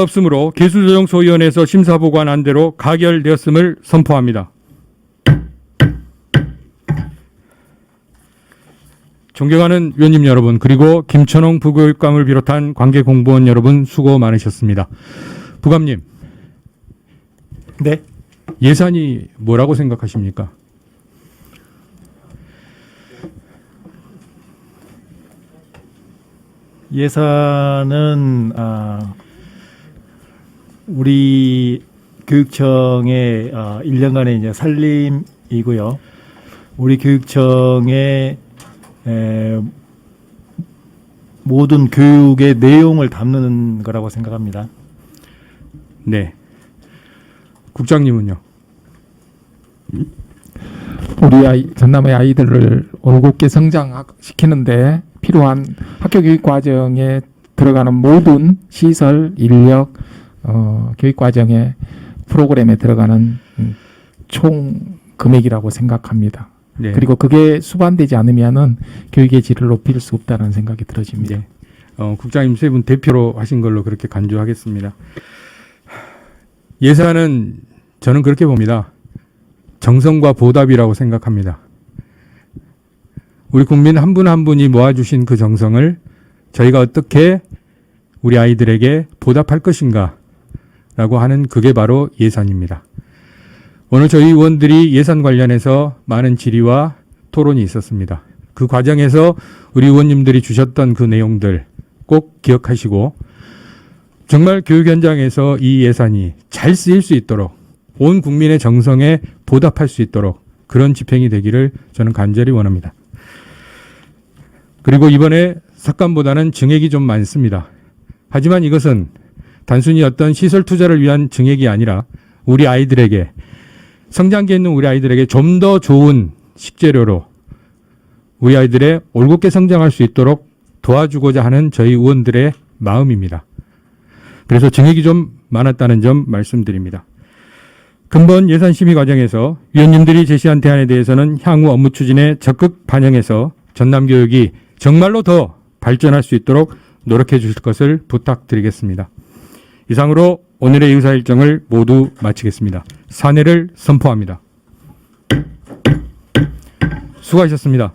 없으므로 기술조정소위원회에서 심사보고한 안대로 가결되었음을 선포합니다. 존경하는 위원님 여러분 그리고 김천홍 부교육감을 비롯한 관계 공무원 여러분 수고 많으셨습니다. 부감님 네. 예산이 뭐라고 생각하십니까? 예산은 아, 우리 교육청의 아, 1년간의 이제 살림이고요. 우리 교육청의 에, 모든 교육의 내용을 담는 거라고 생각합니다. 네. 국장님은요? 우리 아이, 전남의 아이들을 올곧게 성장시키는데 필요한 학교 교육 과정에 들어가는 모든 시설, 인력, 어, 교육 과정에 프로그램에 들어가는 음, 총 금액이라고 생각합니다. 네. 그리고 그게 수반되지 않으면은 교육의 질을 높일 수 없다는 생각이 들어집니다. 네. 어, 국장님 세 분 대표로 하신 걸로 그렇게 간주하겠습니다. 예산은 저는 그렇게 봅니다. 정성과 보답이라고 생각합니다. 우리 국민 한 분한 분이 모아주신 그 정성을 저희가 어떻게 우리 아이들에게 보답할 것인가 라고 하는 그게 바로 예산입니다. 오늘 저희 의원들이 예산 관련해서 많은 질의와 토론이 있었습니다. 그 과정에서 우리 의원님들이 주셨던 그 내용들 꼭 기억하시고 정말 교육 현장에서 이 예산이 잘 쓰일 수 있도록 온 국민의 정성에 보답할 수 있도록 그런 집행이 되기를 저는 간절히 원합니다. 그리고 이번에 삭감보다는 증액이 좀 많습니다. 하지만 이것은 단순히 어떤 시설 투자를 위한 증액이 아니라 우리 아이들에게 성장기에 있는 우리 아이들에게 좀 더 좋은 식재료로 우리 아이들의 올곧게 성장할 수 있도록 도와주고자 하는 저희 의원들의 마음입니다. 그래서 증액이 좀 많았다는 점 말씀드립니다. 근본 예산 심의 과정에서 위원님들이 제시한 대안에 대해서는 향후 업무 추진에 적극 반영해서 전남 교육이 정말로 더 발전할 수 있도록 노력해 주실 것을 부탁드리겠습니다. 이상으로 오늘의 의사 일정을 모두 마치겠습니다. 사내를 선포합니다. 수고하셨습니다.